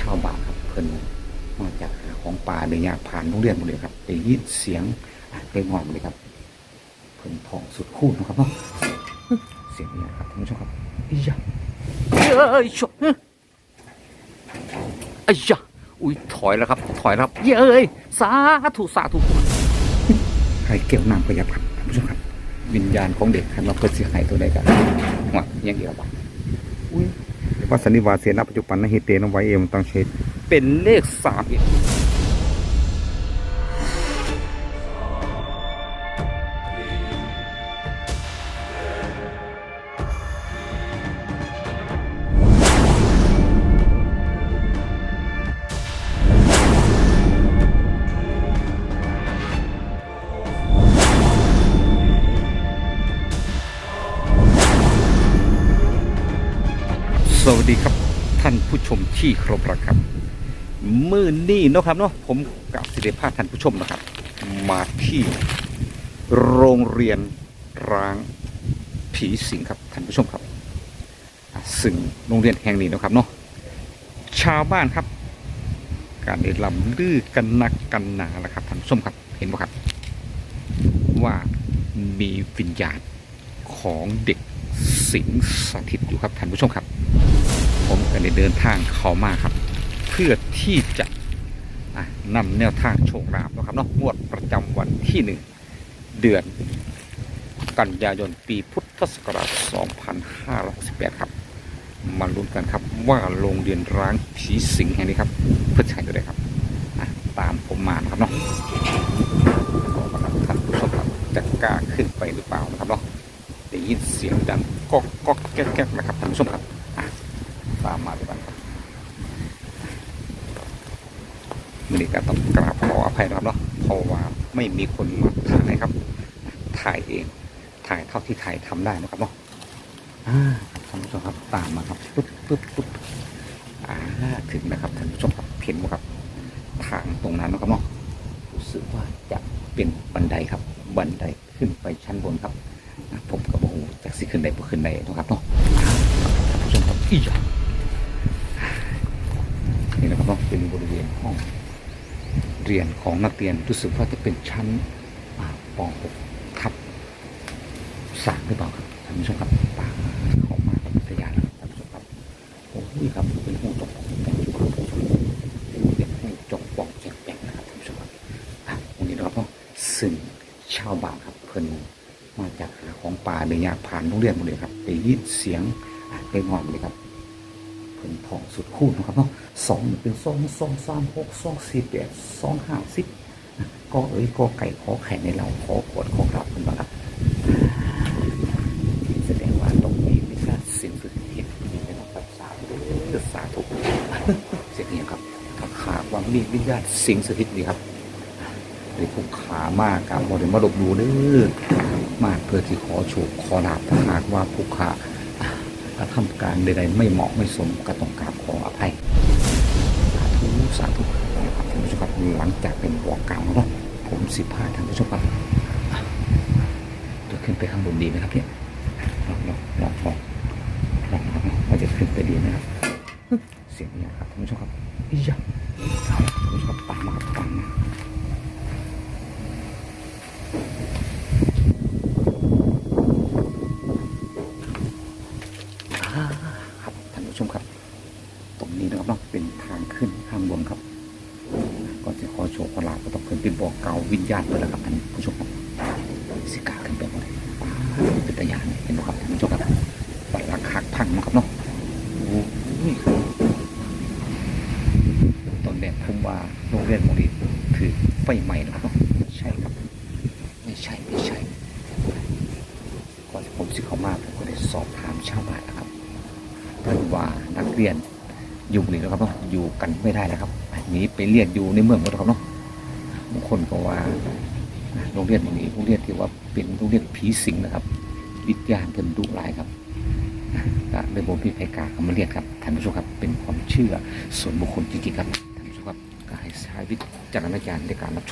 ชาวบ้านครับเพิ่นมาจากหาของป่าเลยอยากผ่านโรงเรียนหมดเลยครับได้ยินเสียงอะได้งอนเลยครับเพิ่นทองสุดคู่นะครับเนาะเสียงนี้ครับท่านผู้ชมครับอีหยะเอ้ยชกไอ้ยะอุ้ยถอยแล้วครับ ถอยแล้วครับเย้ยสาธุสาธุใครเกี่ยวน้ำประยับครับท่านผู้ชมครับ วิญญาณของเด็กครับเราเกิดเสียหายตัวใดกันหัวยังเดียวบ้างอุ้ย วัสนิวาเสนาปัจจุบันนหิเตนไวเอมตังเชตเป็นเลขสามอีก ดีครับท่านผู้ชมที่ครพรักครับมื่อนี้เนาะครับเนาะผมกับสิริภาพท่านผู้ชมนะครับ มาที่โรงเรียนร้างผีสิงครับท่านผู้ชมครับซึ่งโรงเรียนแห่งนี้เนาะครับเนาะชาวบ้านครับ การได้ลำลือกันนักกันหนาแล้วครับท่านผู้ชมครับเห็นไหมครับ ว่ามีวิญญาณของเด็กสิงสถิตอยู่ครับท่านผู้ชมครับ ผมก็ได้เดินทางเข้ามาครับ เพื่อที่จะนำแนวทางโชคลาภนะครับเนาะงวดประจำวันที่หนึ่งเดือน กันยายนปีพุทธศักราช 2568 ครับ มาลุ้นกันครับว่าโรงเรียนร้างผีสิงแห่งนี้ครับ เพื่อใช้ตัวใดครับอะตามผมมานะครับเนาะบอกมาครับท่านผู้ชมครับจะกล้าขึ้นไปหรือเปล่านะครับเนาะได้ยินเสียงดังก๊อกก๊อกแก๊กแก๊กนะครับท่านผู้ชมครับ ตามมาด้วยกันมือนี้ก็ต้องกราบขออภัยนะครับเนาะเพราะว่าไม่มีคนมาถ่ายครับ ถ่ายเอง ถ่ายเท่าที่ถ่ายทำได้นะครับเนาะท่านผู้ชมครับตามมาครับปึ๊บปึ๊บปึ๊บอ่าถึงนะครับท่านผู้ชมครับเห็นไหมครับ ทางตรงนั้นนะครับเนาะรู้สึกว่าจะเป็นบันไดครับ บันไดขึ้นไปชั้นบนครับผมก็บอกจากสิขึ้นไดบ่ขึ้นไดนะครับเนาะท่านผู้ชมครับอีหยะ นี่นะครับเนาะเป็นบริเวณห้องเรียนของนักเรียนรู้สึกว่าจะเป็นชั้นป .6 ทับสามหรือเปล่าครับท่านผู้ชมครับป่าเข้ามากับวิทยาแล้วท่านผู้ชมครับโอ้ยครับเป็นหูจกปองแปงอยู่ครับท่านผู้ชมเป็นหูจกปองแจกแปงนะครับท่านผู้ชมครับอะวันนี้นะครับเนาะซึ่งชาวบ้านครับเพิ่นมาจากหาของป่าเลยอยาผ่านโรงเรียนหมดเลยครับได้ยินเสียงอะได้งอนเลยครับเพิ่นทองสุดคู่นะครับเนาะ สองเป็นสองสองสามหกสองสี่แปดสองห้าสิบก็เอ้ยก็ไก่ขอไข่ในเราขอขวดขอกลับคุณบ้างครับแสดงว่าตรงนี้เป็นการสิ้นสุดเหตุนี้นะครับรักษาด้วยสาธุเสียงนี้ครับถ้าขาวามมีวิญญาณสิงสถิตดีครับหรือผู้ขามากกับบริมาลบดูเด้อมาเพื่อที่ขอโชคขอลาบถ้าหากว่าผู้ขากระทำการใดๆไม่เหมาะไม่สมก็ต้องกราบขออภัย สาธุนะครับท่านผู้ชมครับหลังจากเป็นหัวกลางแล้วเนาะผมสิบห้าท่านผู้ชมครับอะจะขึ้นไปข้างบนดีไหมครับเนี่ยลองลองลองลองลองครับว่าจะขึ้นไปดีไหมครับ เสียงนี้ครับท่านผู้ชมครับอีหยะเอาละท่านผู้ชมครับตามมาครับตามมาอ่าครับท่านผู้ชมครับ ตรงนี้นะครับเนาะเป็นทางขึ้นข้างบนครับ ก็จะขอโชว์ขอลาบ ก็ต้องขึ้นไปบอกเก่าวิญญาณไปแล้วครับท่านผู้ชมสิกาขึ้นไปหมดเลยเป็นตะยานเห็นไหมครับท่านผู้ชมครับปัดหลักหักพังนะครับเนาะตอนแรกผมว่าโรงเรียนโรงเรีถือไฟใหม่นะครับเนาะไม่ใช่ครับ ไม่ใช่ไม่ใช่ก่อนที่ผมสิเข้ามาผมก็ได้สอบถามชาวบ้านนะครับเพื่อนว่านักเรียนอยู่นี่แล้วครับเนาะอยู่กันไม่ได้แล้วครับหนีไปเรียนอยู่ในเมืองหมดครับเนาะ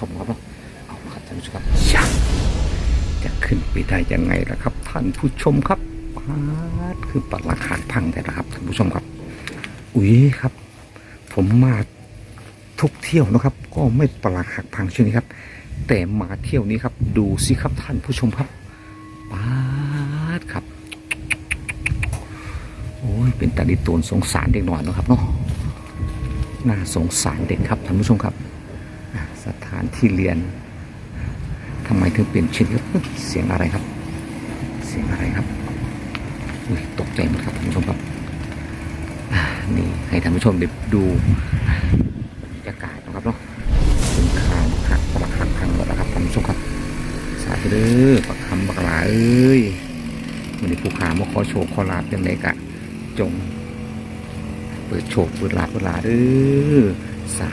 มครับเนาะเอาครับท่านผู้ชมครับจะขึ้นไปได้ยังไงล่ะครับ ท่านผู้ชมครับปาดคือปัดราคาพังแต่ละครับท่านผู้ชมครับ อุ้ยครับ ผมมาทุกเที่ยวนะครับ ก็ไม่ปลาหักพังเช่นนี้ครับ แต่มาเที่ยวนี้ครับ ดูสิครับท่านผู้ชมครับปาดครับ โอ้ยเป็นตาดิตูนสงสารเด็กหน่อยนะครับเนาะน่าสงสารเด็กครับท่านผู้ชมครับานที่เรียนทำไมถึงเป็นเช่นนี้ครับเสียงอะไรครับ เสียงอะไรครับอุ้ยตกใจหมดครับท่านผู้ชมครับนี่ให้ท่านผู้ชมได้ดูบรรยากาศนะครับเนาะเป็นคานหักปลักหักพังหมดแล้วครับท่านผู้ชมครับ สาธุเด้อปักคำปักหลาเอ้ยวันนี้ผู้ขามาขอโชคขอลาบยังไงกะ จง เปิดโชคเปิดลาบเปิดลาเด้อสา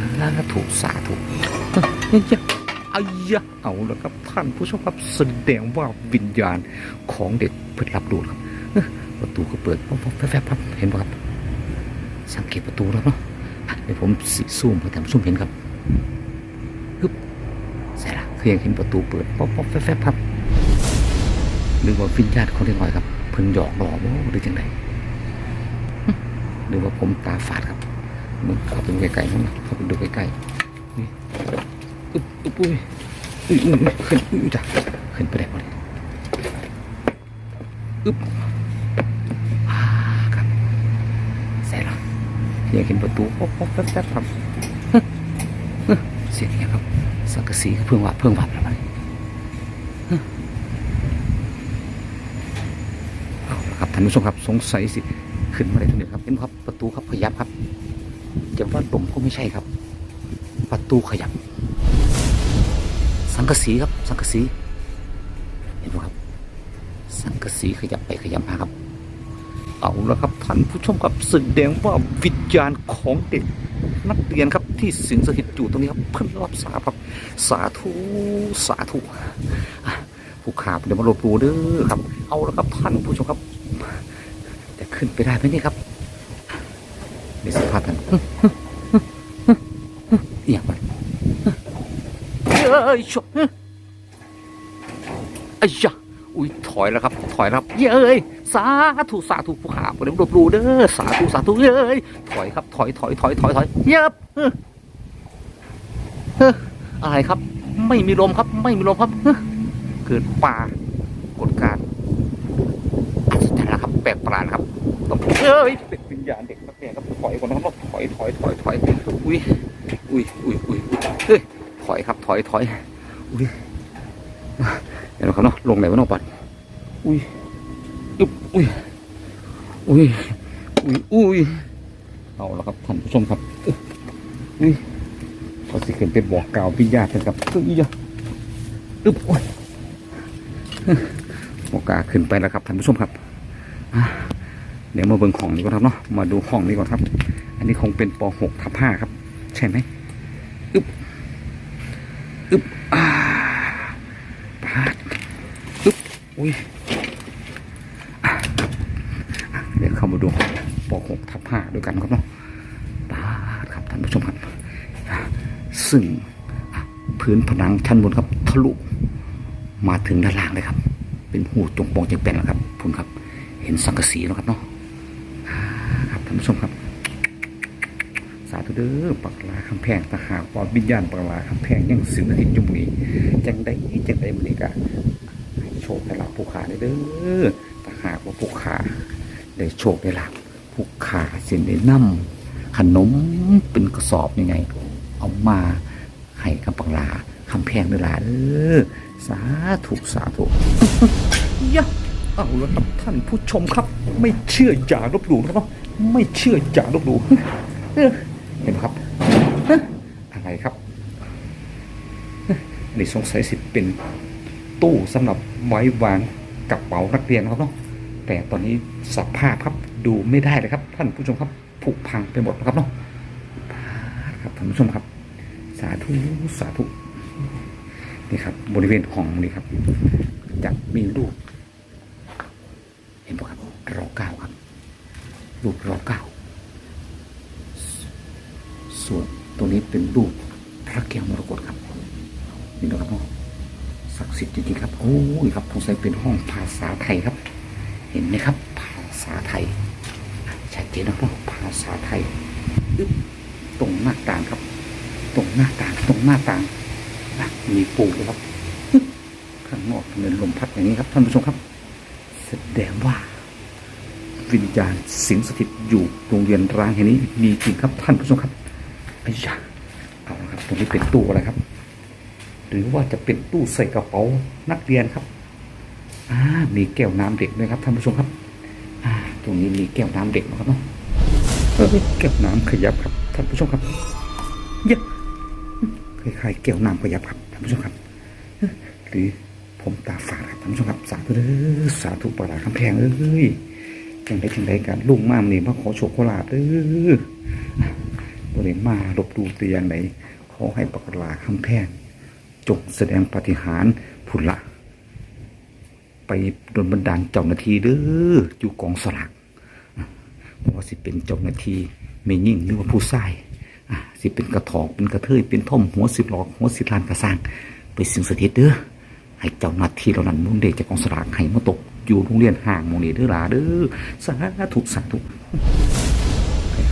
ธุสาธุ เฮ้ยอายะเอาแล้วครับท่านผู้ชมครับแสดงว่าวิญญาณของเด็กเปิดรับดูครับประตูก็เปิดป๊อปแฟบๆครับเห็นป่ะครับ สังเกตประตูแล้วเนาะเดี๋ยวผมสิซูมให้ท่านผู้ชมเห็นครับฮึบใส่ละคือยังเห็นประตูเปิดป๊อปแฟบๆครับหรือว่าวิญญาณของเด็กน้อยครับ เพิ่งหยอกหลอบ่หรือจังไดหรือว่าผมตาฝาดครับมึงเข้าไปดูใกล้ๆนั่นนะเข้าไปดูใกล้ๆ อึ๊บอึ๊บอุ้ยอุ้ยอุ้ยขึ้นอุ้ยจ้ะขึ้นไปได้หมดเลยอึ๊บอาครับเสร็จแล้วอยากเห็นประตูป๊อกป๊อกแป๊บแป๊บครับฮึฮึเสียงเนี่ยครับสังกะสีเพิ่งวับเพิ่งวับแล้วมันฮึเอาละครับท่านผู้ชมครับสงสัยสิขึ้นมาได้ตรงนี้ครับเห็นครับประตูครับขยับครับจะว่าลมก็ไม่ใช่ครับ ประตูขยับ สังกะสีครับ สังกะสี เห็นไหมครับ สังกะสีขยับไปขยับมาครับ เอาละครับท่านผู้ชมครับแสดงว่าวิญญาณของเด็กนักเรียนครับที่สิงสถิตอยู่ตรงนี้ครับเพิ่นรับสาครับ สาธุสาธุผู้ขาเดี๋ยวมาลบหลู่เด้อครับ เอาละครับท่านผู้ชมครับจะขึ้นไปได้ไหมนี่ครับมีสัมภาษณ์กันเอียงมันเอ้ยชกไอ้ยะอุ้ยถอยแล้วครับ ถอยแล้วครับ เย้ยสาธุสาธุผู้ขาผมเดี๋ยวรบรูเด้อสาธุสาธุเย้ยถอยครับ ถอยถอยถอยถอยถอยเย็บเฮ้ออะไรครับ ไม่มีลมครับ ไม่มีลมครับเฮ้อเกิดป่ากฎการอัศจรรย์นะครับแปลกประหลาดครับต้องเอ้ยเป็นวิญญาณเด็กนักเรียนครับถอยก่อนนะครับถอยถอยถอยถอยอุ้ยอุ้ยอุ้ยอุ้ยเฮ้ย อยครับ ถอยถอยอุ้ยเดี๋ยวนะครับเนาะลงไหนวะน้องปัดอุ้ยอึ๊บอุ้ยอุ้ยอุ้ยอุ้ยเอาละครับท่านผู้ชมครับอุ้ยพอสิขึ้นไปบอกกล่าววิญญาณกันครับอึ๊บอีจ้ะอึ๊บโอ้ยบอกาขึ้นไปแล้วครับท่านผู้ชมครับเดี๋ยวมาเบิ่งห้องนี้ก่อนครับเนาะมาดูห้องนี้ก่อนครับ อันนี้คงเป็นป .6 ทับ5ครับ ใช่ไหมอึ๊บ อึบอ่าปาดอึบอุ้ยเดี๋ยวเข้ามาดูห้องป .6 ทับ5ด้วยกันครับเนาะปาดครับท่านผู้ชมครับ ซึ่งพื้นผนังชั้นบนครับ ทะลุมาถึงด้านล่างเลยครับ เป็นหูจงปองจงเป็นแล้วครับคุณครับ เห็นสังกะสีแล้วครับเนาะครับท่านผู้ชมครับ ด้อปักลาคำแพงตาหากว่าวิญญาณปักลาคำแพงยังสิงสถิตอยู่มนีจังได้จังได้มือนี้กะโชคได้หลาภผู้ขาได้เด้อตาหากว่าผู้ขาได้โชคได้หลาภผู้ขาเสิได้นำขนมเป็นกระสอบยังไง เอามาให้กับปักลาคำแพงเด้อล่ะเด้อสาธุสาธุยะเอาละครับท่านผู้ชมครับ ไม่เชื่ออย่าลบหลู่นะครับ ไม่เชื่ออย่าลบหลู่ เอ้อเห็นไหมครับฮะอะไรครับเอ้อนี่สงสัยสิเป็นตู้สำหรับไว้วางกระเป๋านักเรียนครับเนาะแต่ตอนนี้สภาพครับดูไม่ได้เลยครับ ท่านผู้ชมครับผุพังไปหมดแล้วครับเนาะพาดครับท่านผู้ชมครับ สาธุสาธุนี่ครับ บริเวณห้องนี้ครับจะมีรูปเห็นปะครับรอเก้าครับรูปรอเก้า ส่วนตรงนี้เป็นรูปพระแก้วมรกตครับนี่นะครับเนาะศักดิ์สิทธิ์จริงๆครับโอ้ยครับสงสัยเป็นห้องภาษาไทยครับ เห็นไหมครับ ภาษาไทยชัดเจนนะครับภาษาไทยตรงหน้าต่างครับ ตรงหน้าต่างตรงหน้าต่างมีปูด้วยครับข้างนอกเป็นลมพัดอย่างนี้ครับท่านผู้ชมครับ แสดงว่าวิญญาณสิงสถิตอยู่โรงเรียนร้างแห่งนี้มีจริงครับท่านผู้ชมครับ ไอ้ยาเอาละครับตรงนี้เป็นตู้อะไรครับ หรือว่าจะเป็นตู้ใส่กระเป๋านักเรียนครับอ่ามีแก้วน้ำเด็กด้วยครับท่านผู้ชมครับอ่าตรงนี้มีแก้วน้ำเด็กนะครับเนาะเออแก้วน้ำขยับครับท่านผู้ชมครับเยอะคล้ายๆแก้วน้ำขยับครับท่านผู้ชมครับ หรือผมตาฝาดครับท่านผู้ชมครับสาธุเด้อสาธุปราคำแพงเอ้ยจังได้จังได้กันลุงมามนี่มาขอโชคขอลาบเด้อ บริมาลบดูแต่อย่างไหนขอให้ปกลาคำแพงจงแสดงปฏิหารผุนละ ไปโดนบันดาลเจ้าหน้าที่เด้ออยู่กองสลากว่าสิเป็นเจ้าหน้าที่ไม่ยิ่งหรือว่าผู้ชายอะสิเป็นกระถอกเป็นกระเทยเป็นท่อมหัวสิบหลอกหัวสิบลานกระสร้างไปสิ่งสถิตเด้อให้เจ้าหน้าที่เหล่านั้นมุ่งเด็กจากกองสลากให้มาตกอยู่โรงเรียนห่างมองนี้เด้อหลาเด้อสาธุสาธุ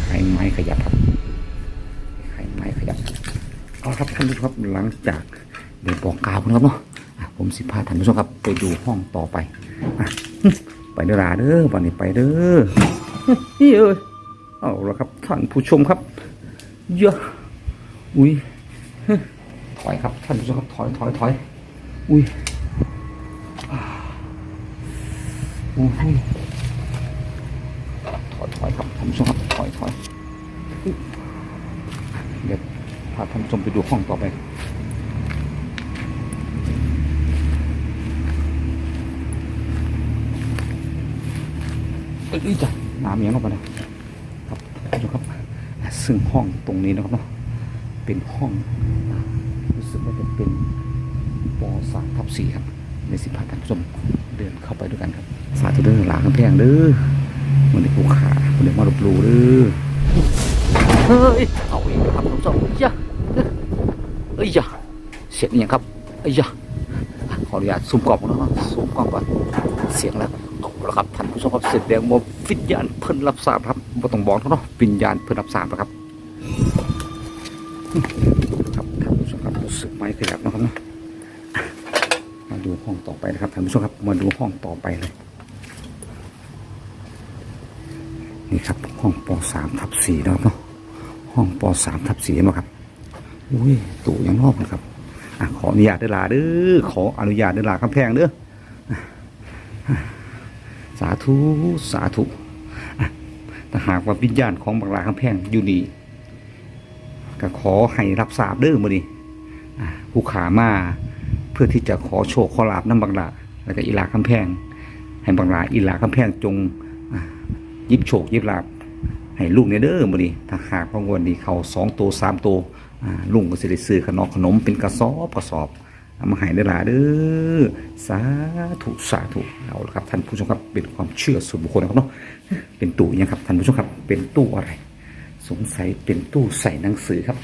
คล้ายไม้ขยับครับ เอาละครับท่านผู้ชมครับหลังจากเดี๋ยวบอกกล่าวนะครับเนาะอะผมสิพาท่านผู้ชมครับไปดูห้องต่อไปอะไปเด้อหลาเด้อวันนี้ไปเด้อนี่เอ้ยเอาละครับท่านผู้ชมครับเยอะอุ้ยถอยครับท่านผู้ชมครับถอยถอยถอยอุ้ยอ่าอุ้ยถอยถอยครับท่านผู้ชมครับถอยถอยอุ๊ยเดี๋ยวพาท่านชมไปดูห้องต่อไปเอ้ยจ้ะน้ำเมียงลงไปนะครับท่านผู้ชมครับ ซึ่งห้องตรงนี้นะครับเนาะเป็นห้องรู้สึกว่าจะเป็นปสามทับสี่ครับ ในสิบพันท่านชมเดินเข้าไปด้วยกันครับ สาธุเด้อหลากำแพงเด้อมันได้ผูขามันได้มาลบหลูเด้อเฮ้ยเอาอีกครับท่านผู้ชมเอ้ยยะ เอ้ยยะเสียงอย่างครับเอ้ยยะขออนุญาตซูมกล้องก่อนนะครับซูมกล้องก่อนเสียงแล้วเอาละครับท่านผู้ชมครับแสดงว่าวิญญาณเพิ่นรับทราบครับไม่ต้องบอกเขาเนาะวิญญาณเพิ่นรับทราบนะครับครับท่านผู้ชมครับรู้สึกไหม้ขยับนะครับเนาะมาดูห้องต่อไปนะครับท่านผู้ชมครับมาดูห้องต่อไปเลยนี่ครับห้องปสามทับสี่นะครับเนาะห้องปสามทับสี่นะครับ อุ้ยตู่ยังรอบนะครับอขออนุญาตเด้อลาเด้อขออนุญาตเด้อลาคำแพงเด้อสาธุสาธุอะถ้าหากว่าวิญญาณของบังลาคำแพงอยู่นี่ก็ขอให้รับทราบเด้อมื้อนี้อ่าผู้ขามาเพื่อที่จะขอโชคขอลาบน้ำบังลาแล้วก็อีลาคำแพง ให้บังลาอีลาคำแพงจงยิบโชคยิบลาบให้ลูกเนี่ยเด้อมื้อนี้ถ้าหากว่างวดนี้เขาสองตัวสามตัว ลุงก็สิได้ซื้อขนมขนมเป็นกระสอบกระสอบเอามาให้เด้หลาเด้อสาธุสาธุเอาละครับท่านผู้ชมครับเป็นความเชื่อส่วนบุคคลนะครับเนาะเป็นตู้ยังครับท่านผู้ชมครับ เป็นตู้อะไร สงสัยเป็นตู้ใส่หนังสือครับ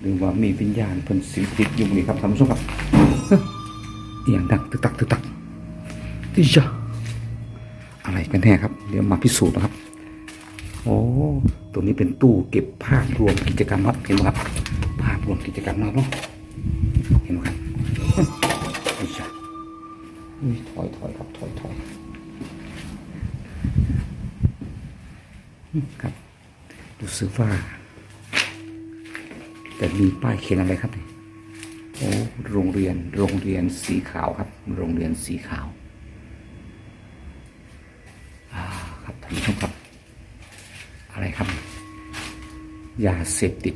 หรือว่ามีวิญญาณเพิ่นสิงสถิตอยู่นี่ครับท่านผู้ชมครับเอหย่างดังตึกตักตึกตักอีจ้ะอะไรกันแน่ครับ เดี๋ยวมาพิสูจน์นะครับ โอ้ตัวนี้เป็นตู้เก็บภาพรวมกิจกรรมครับเห็นไหมครับ ภาพรวมกิจกรรมนะครับเนาะเห็นไหมครับเฮ้ยอีจ้ะอุ้ยถอยถอยครับถอยถอยครับรู้สึกว่า แต่มีป้ายเขียนอะไรครับเนี่ยโอ้โรงเรียนโรงเรียนสีขาวครับ โรงเรียนสีขาวอ่าครับท่านผู้ชมครับ อะไรครับ ยาเสพติด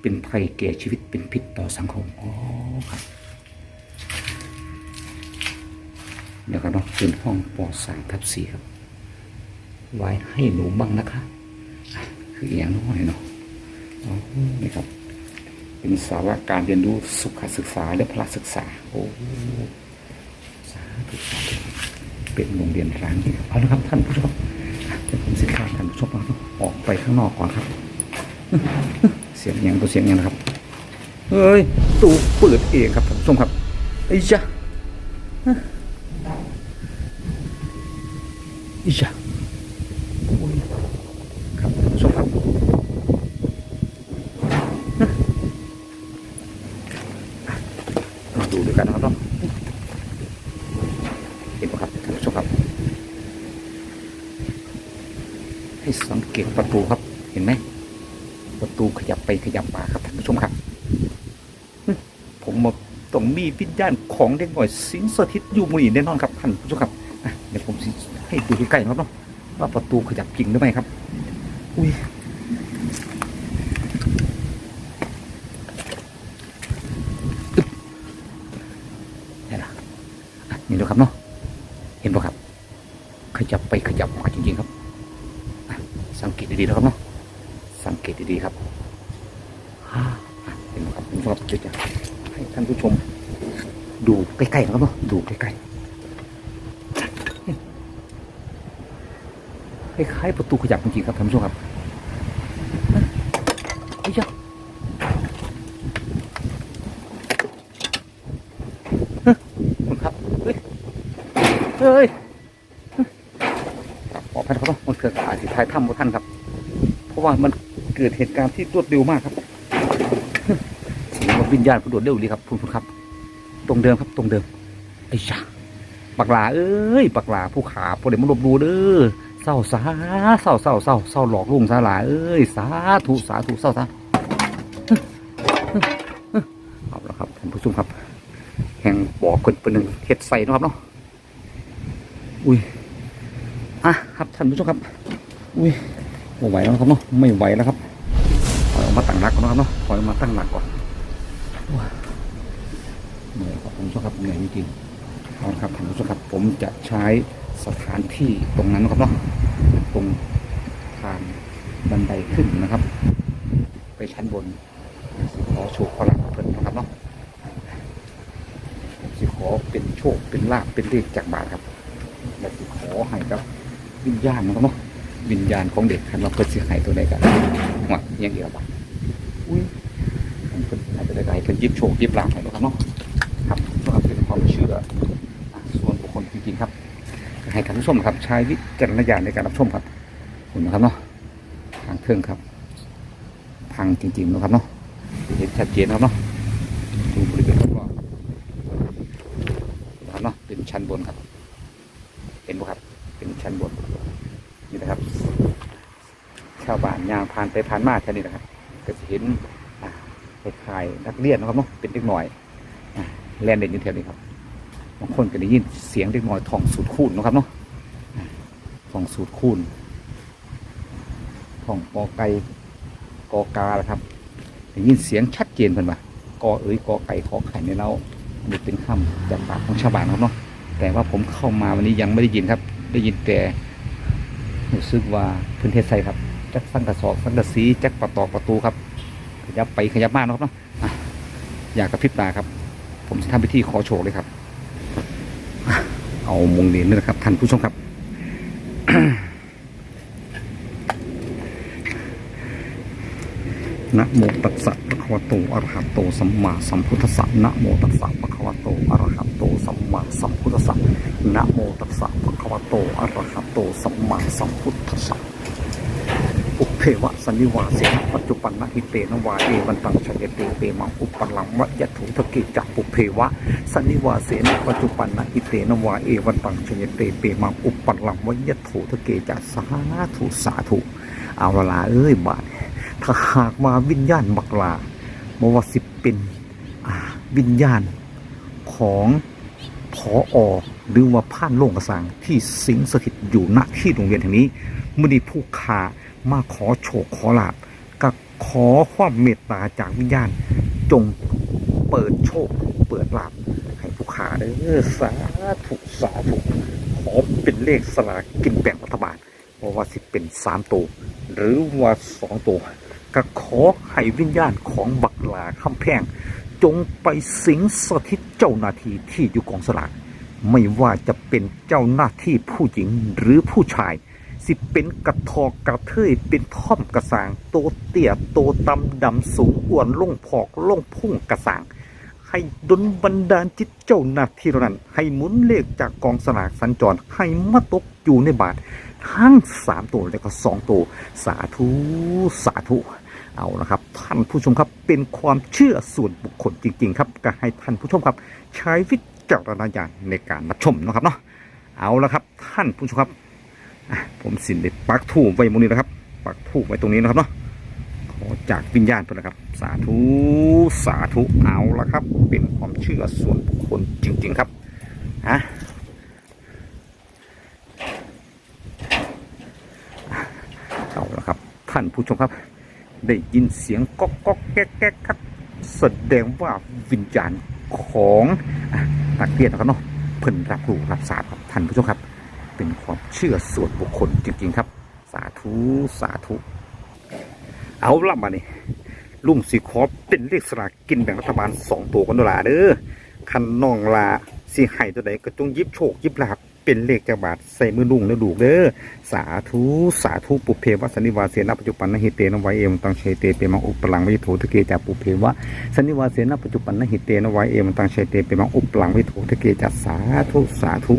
เป็นภัยแก่ชีวิตเป็นพิษต่อสังคมอ๋อครับเดี๋ยวกันเนาะเป็นห้องปอสามทับสี่ครับ ไว้ให้หนูบ้างนะคะ คืออย่างน้อยเนาะอ๋อนี่ครับ เป็นสาระการเรียนรู้สุขศึกษาและพละศึกษา โอ้สาธุสาธุเป็นโรงเรียนร้างที่ครับเอาละครับท่านผู้ชมอะเดี๋ยวผมสิพาท่านผู้ชมออกไปข้างนอกก่อนครับ เสียงยังตัวเสียงยังนะครับเฮ้ยตู้เปิดเองครับท่านผู้ชมครับไอ้จ้าไอ้จ้านผู้ชมครับ ให้สังเกตประตูครับ เห็นไหม ประตู ขยับไปขยับมาครับท่านผู้ชมครับ ผมมาต้องมีวิญญาณของเด็กหน่อยสิงสถิตอยู่มือแน่นอนครับท่านผู้ชมครับเดี๋ยวผมให้ดูใกล้ๆครับเนาะว่าประตูขยับจริงหรือไม่ครับ อุ้ยนี่นะนี่ดูครับเนาะเห็นปะครับ ขยับไปขยับมาจริงๆครับ สังเกตดีๆนะครับเนาะสังเกตดีๆครับอ่าอะเห็นไหม ครับผมชอยวจะให้ท่านผู้ชม ดูใกล้ๆนะครับเนาะดูใกล้ๆคล้ายๆประตูขยับจริงๆครับท่านผู้ชมครับเฮ้ยยะเฮ้ยคุณครับเฮ้ยเฮ้ยขออภัยนครับมันเกิดอาสิทายถ้ำของท่านครับ เพราะว่ามันเกิดเหตุการณ์ที่รวดเร็วมากครับ วิญญาณผู้โดดเร็วเลยครับคุณคุณครับ ตรงเดิมครับ ตรงเดิมไอ้ชาปักหลาเอ้ยปักหลาผู้ขาพอเดี๋ยวมันลบดูเด้อเศร้าสาเศร้าเศร้าเศร้าเศร้าหลอกลุงสาหลาเอ้ยสาธุสาธุเศร้าสาเอาละครับท่านผู้ชมครับ แห่งบ่อคนเป็นหนึ่งเห็ดใส่นะครับเนาะอุ้ยอะครับท่านผู้ชมครับ อุ้ยไม่ไหวแล้วครับเนาะไม่ไหวแล้วครับถอยออกมาตั้งหลักก่อนนะครับเนาะถอยออกมาตั้งหลักก่อน เหนื่อยครับผู้ชมครับเหนื่อยจริงๆเอาครับท่านผู้ชมครับผมจะใช้สถานที่ตรงนั้นนะครับเนาะตรงทางบันไดขึ้นนะครับ ไปชั้นบนสิขอโชคขอลาภเพิ่นนะครับเนาะสิขอเป็นโชคเป็นลาภเป็นเลขจากบาทครับและสิขอให้กับวิญญาณนะครับเนาะวิญญาณของเด็กคันเราเกิดสิให้ตัวใดกันหวังย่างเดียวบ่อุ้ยเป็นอา จะได้ไเป็นยิบโชคยิบหลางนะครับเนาะครับก็เป็นความเชื่อส่วนบุคคลจริงๆครับ ให้ท่านผู้ชมครับใช้วิจารณญาณในการรับชมครับคุณนะครับเนาะทางเครื่องครับ พังจริงๆนะครับเนาะเห็นชัดเจนครับเนาะดูบริเวณรอบๆนะครับเนาะเป็นชั้นบนครับ เห็นไหมครับ เป็นชั้นบนนี่นะครับ ชาวบ้านยางผ่านไปผ่านมาแค่นี้นะครับก็จะเห็น คล้ายๆนักเรียนนะครับเนาะเป็นเด็กหน่อยแลนเด่นอยู่แถวนี้ครับบางคนก็ได้ยินเสียงเด็กหน่อยทองสูตรคูณนะครับเนาะทองสูตรคูณทองกอไก่กอกาละครับได้ยินเสียงชัดเจนเพิ่นว่ากอเอ๋ยกอไก่ขอไข่ในเราอันนี้เป็นคำจากปากของชาวบ้านครับเนาะแต่ว่าผมเข้ามาวันนี้ยังไม่ได้ยินครับ ได้ยินแต่รู้สึกว่าพื้นเทศไทยครับจักสังกระสอบสังกะสีจักประตอกประตูครับ ขยับไปขยับมาเนาะครับเนาะอยากกระพริบตาครับ ผมจะทำพิธีขอโชคเลยครับ เอามงเรียนเลยนะครับท่านผู้ชมครับนะโมตัสสะภะคะวะโตอะระหะโตสัมมาสัมพุทธัสสะนะโมตัสสะภะคะวะโตอะระหะโตสัมมาสัมพุทธัสสะนะโมตัสสะภะคะวะโตอะระหะโตสัมมาสัมพุทธัสสะ เพวะสันนิวาเสนปัจจุบันนหิเตนวาเอวันตังชยเตเปมังอุปลังวะยะถุทกิจักปุเพวะสันนิวาเสนปัจจุบันนหิเตนวาเอวันตังชยเตเปมังอุปลังวะยะถุทกิจักสาธุสาธุเอาละลาเอ้ยบาทถ้าหากมาวิญญาณบักลามวสิเป็นวิญญาณของพออหรือว่าผ่านโลงกระสังที่สิงสถิตอยู่ณที่โรงเรียนแห่งนี้มื่อดีผู้ขา มาขอโชคขอลาบก็ขอความเมตตาจากวิญญาณ จงเปิดโชค เปิดลาบให้ผู้ขาเด้อสาธุสาธุขอเป็นเลขสลากกินแบ่งรัฐบาลเพราะว่าสิเป็นสามตัว หรือว่าสองตัวก็ขอให้วิญญาณของบักลาคำแพง จงไปสิงสถิตเจ้าหน้าที่ที่อยู่กองสลากไม่ว่าจะเป็นเจ้าหน้าที่ผู้หญิงหรือผู้ชาย สิเป็นกระทอกกระเทยเป็นท่อมกระสาง โตเตี้ยโตตำดำสูงอ้วนล่งพอกล่งพุ่งกระสาง ให้ดลบันดาลจิตเจ้าหน้าที่เหล่านั้น ให้หมุนเลขจากกองสลากสัญจร ให้มาตกอยู่ในบาท ทั้งสามตัวและก็สองตัว สาธุ สาธุเอาละครับ ท่านผู้ชมครับเป็นความเชื่อส่วนบุคคลจริง ๆ ครับก็ให้ท่านผู้ชมครับ ใช้วิจารณญาณในการรับชมนะครับเนาะเอาละครับ ท่านผู้ชมครับ ผมสินได้ปักถูกไว้ตรงนี้นะครับ ปักถูกไว้ตรงนี้นะครับเนาะขอจากวิญญาณเพื่อนนะครับ สาธุสาธุเอาละครับ เป็นความเชื่อส่วนบุคคลจริง ๆ ครับอะเอาละครับ ท่านผู้ชมครับ ได้ยินเสียงก๊อกก๊อกแก๊กแก๊กครับแสดงว่าวิญญาณของนักเรียนนะครับเนาะเพิ่นรับรู้รับทราบครับท่านผู้ชมครับ เป็นความเชื่อส่วนบุคคลจริง ๆ ครับ สาธุสาธุ เอาละมาเนี่ลุงสิขอเป็นเลขสลากกินแบ่งรัฐบาลสองตัวกันด้วยล่ะเด้อคันน้องลาสิให้ตัวใดก็จงยิบโชคยิบลาบเป็นเลขจากบาทใส่มือลุงแล้วดูกเด้อสาธุสาธุปุเพวะสันนิวาเสนาปัจจุบันนหิเตนไวเอมตังเชเตเปมังอุปลังวิโถทะเกจาปุเพวะสันนิวาเสนาปัจจุบันนหิเตนไวเอมตังเชเตเปมังอุปลังวิโถทะเกจาสาธุสาธุ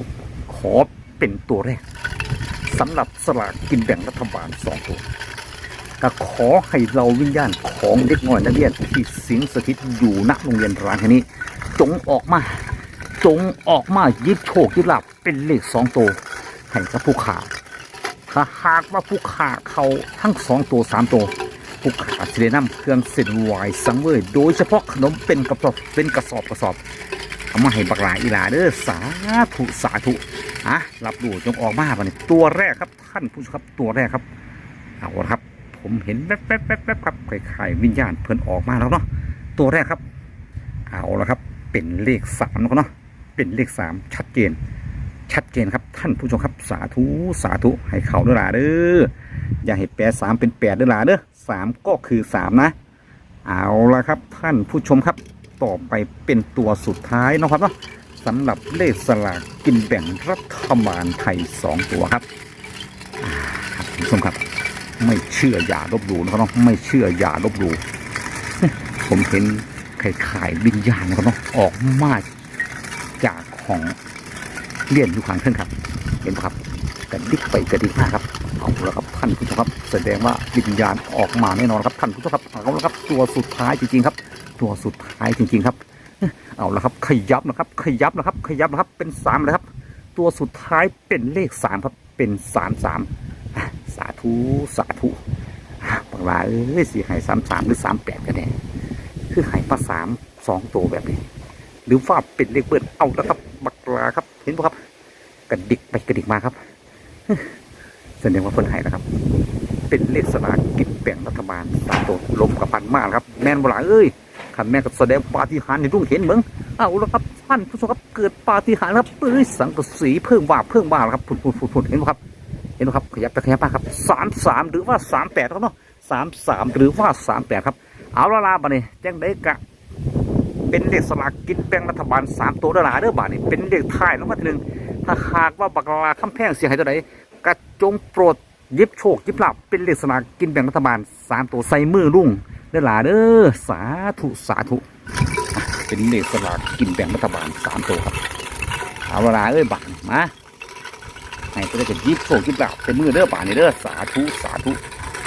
ขอ เป็นตัวแรกสำหรับสลากกินแบ่งรัฐบาลสองตัวก็ขอให้เราวิญญาณของเด็กน้อยนักเรียนที่สิงสถิตอยู่ณโรงเรียนร้างแห่งนี้ จงออกมา จงออกมายิบโชคยิบลาบเป็นเลขสองตัวให้กับผู้ขาถ้าหากว่าผู้ขาเขาทั้งสองตัวสามตัวผู้ขาจะได้นำเครื่องเส้นไหวสังเวยโดยเฉพาะขนมเป็นกระสอบเป็นกระสอบกระสอบ เอามาให้บักหลาอีหลาเด้อสาธุสาธุอะรับดูจงออกมาบัดนี้ตัวแรกครับท่านผู้ชมครับตัวแรกครับเอาละครับ ผมเห็นแวบแวบแวบแวบครับคล้ายๆวิญญาณเพิ่นออกมาแล้วเนาะตัวแรกครับ เอาละครับ เป็นเลขสามเนาะเป็นเลขสามชัดเจน ชัดเจนครับท่านผู้ชมครับสาธุสาธุให้เขาด้วยล่ะเด้ออย่าให้แปดสามเป็นแปดด้วยล่ะเด้อสามก็คือสามนะ เอาละครับท่านผู้ชมครับ ต่อไปเป็นตัวสุดท้ายนะครับเนาะสำหรับเลขสลากกินแบ่งรัฐบาลไทยสองตัวครับครับท่านผู้ชมครับไม่เชื่ออย่าลบหลู่นะครับเนาะไม่เชื่ออย่าลบหลู่ผมเห็นไข่ขายวิญญาณนะครับเนาะออกมาจากของเลี่ยนอยู่ข้างเครื่องครับ เห็นไหมครับกระดิกไปกระดิกมาครับเอาละครับท่านผู้ชมครับ แสดงว่าวิญญาณออกมาแน่นอนครับท่านผู้ชมครับเอาละครับตัวสุดท้ายจริงๆครับ ตัวสุดท้ายจริง ๆ ครับ เอาละครับ ขยับนะครับ ขยับนะครับ ขยับนะครับ เป็นสามเลยครับ ตัวสุดท้ายเป็นเลขสามครับ เป็นสามสามสาธุสาธุบักลาเอ้ยสี่ไห่สามสามหรือสามแปดกันแน่คือไห่ปลาสามสองตัวแบบนี้ หรือว่าเป็นเลขเบิดเอาแล้วครับ บักลาครับ เห็นปะครับกระดิกไปกระดิกมาครับแสดงว่าคนไห่นะครับ เป็นเลขสลากกินแบ่งรัฐบาลสามตัวลมกับพันมากครับ แม่นบลาเอ้ย ขันแม่ก็แสดงปาฏิหาริย์ในรุ่งเห็นเหมืองเอาล้วครับท่านผู้ชมครับเกิดปาฏิหาริย์ครับเอ้ยสังกะสีเพิ่งว่าเพิ่งว่าครับผุดผุดผุดผุดเห็นปะครับ เห็นไหมครับขยับไปขยับมาครับสามสามหรือว่าสามแปดครับเนาะสามสามหรือว่าสามแปดครับเอาละลาบานี่แจ้งได้กะเป็นเลขสลากกินแบ่งรัฐบาลสามตัวดอหลาเด้อบาทนี่เป็นเลขท้ายแล้วมาทีหนึ่งถ้าหากว่าบักลาคำแพงเสียหายตัวไหนกระจงโปรดยิบโชคยิบลาบเป็นเลขสลากกินแบ่งรัฐบาลสามตัวใส่มือรุ่ง ด้อหลาเด้อสาธุสาธุเป็นเลขสลากกินแบ่งรัฐบาลสามตัวครับเอาละลาเอ้ยบาทมาให้ก็ได้จะยิบโซ่ยิบดาบเป็นมือเด้อป่านี่เด้อสาธุสาธุ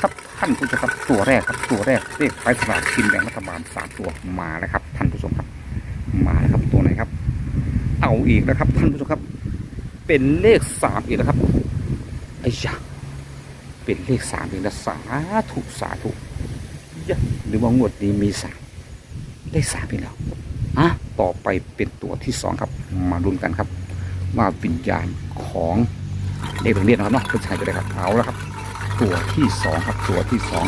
ครับท่านผู้ชมครับตัวแรกครับตัวแรกเลขไฟสลากกินแบ่งรัฐบาลสามตัวมาแล้วครับ ท่านผู้ชมครับ มาแล้วครับตัวไหนครับ เอาอีกนะครับ ท่านผู้ชมครับ เป็นเลขสามอีกแล้วครับไอ้ยะเป็นเลขสามอีกแล้วสาธุสาธุ หรือว่างวดนี้มีสามเลขสามอีกแล้วอะต่อไปเป็นตัวที่สองครับ มาลุ้นกันครับ ว่าวิญญาณของเด็กโรงเรียนนะครับเนาะผู้ชายจะได้ครับเอาแล้วครับ ตัวที่สองครับตัวที่สอง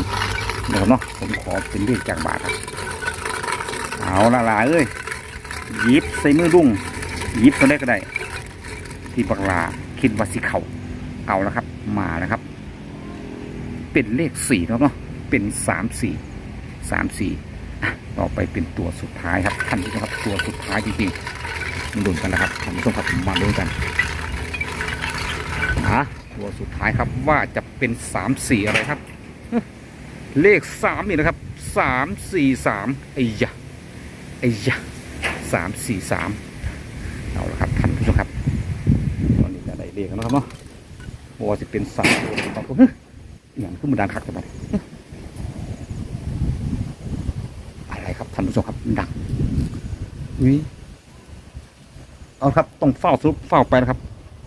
นะครับเนาะผมขอเป็นเลขจากบาทครับ เอาละลาเอ้ยหยิบใส่มือลุงหยิบตัวได้ก็ได้ ที่บักลาคิดว่าสิเขาเอาแล้วครับ มาแล้วครับ เป็นเลขสี่นะครับเนาะเป็นสามสี่ สามสี่ต่อไปเป็นตัวสุดท้ายครับท่านผู้ชมครับตัวสุดท้ายจริงๆมาดูกันนะครับท่านผู้ชมครับมาดูกันฮะตัวสุดท้ายครับว่าจะเป็นสามสี่อะไรครับ เลขสามนี่นะครับสามสี่สามไอ้ยะไอ้ยะสามสี่สามเอาละครับท่านผู้ชมครับตอนนี้จะได้เลขแล้วนะครับเนาะว่าจะเป็นสามตัวสองตัวเฮ้ยอย่างขึ้นมาดังคักต่อไรครับท่านผู้ชมครับดัง วิเอาครับต้องเฝ้าสรุปเฝ้าไปนะครับ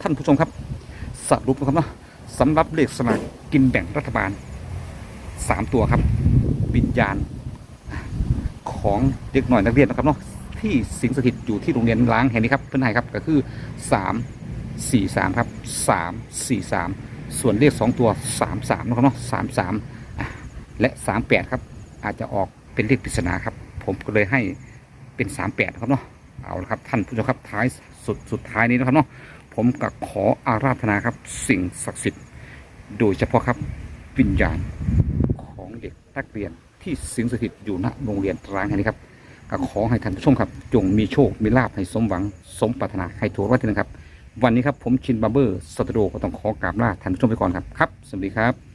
ท่านผู้ชมครับสรุปนะครับเนาะสำหรับเลขสลากกินแบ่งรัฐบาลสามตัวครับวิญญาณของเด็กหน่อยนักเรียนนะครับเนาะที่สิงสถิตอยู่ที่โรงเรียนล้างแห่งนี้ครับเพื่อนไทยครับก็คือสามสี่สามครับสามสี่สามส่วนเลขสองตัวสามสามนะครับเนาะสามสามและสามแปดครับอาจจะออกเป็นเลขปริศนาครับ ผมก็เลยให้ เป็นสามแปดครับเนาะเอาละครับท่านผู้ชมครับท้ายสุดสุดท้ายนี้นะครับเนาะผมก็ขออาราธนาครับสิ่งศักดิ์สิทธิ์ โดยเฉพาะครับวิญญาณของเด็กนักเรียนที่สิงสถิตอยู่ณโรงเรียนร้างแห่งนี้ครับก็ขอให้ท่านผู้ชมครับ จงมีโชค มีลาภให้สมหวังสมปรารถนาใครถูกรางวัลที่หนึ่งครับ วันนี้ครับผมชินบาร์เบอร์สตูดิโอก็ต้องขอกราบลาท่านผู้ชมไปก่อนครับครับสวัสดีครับ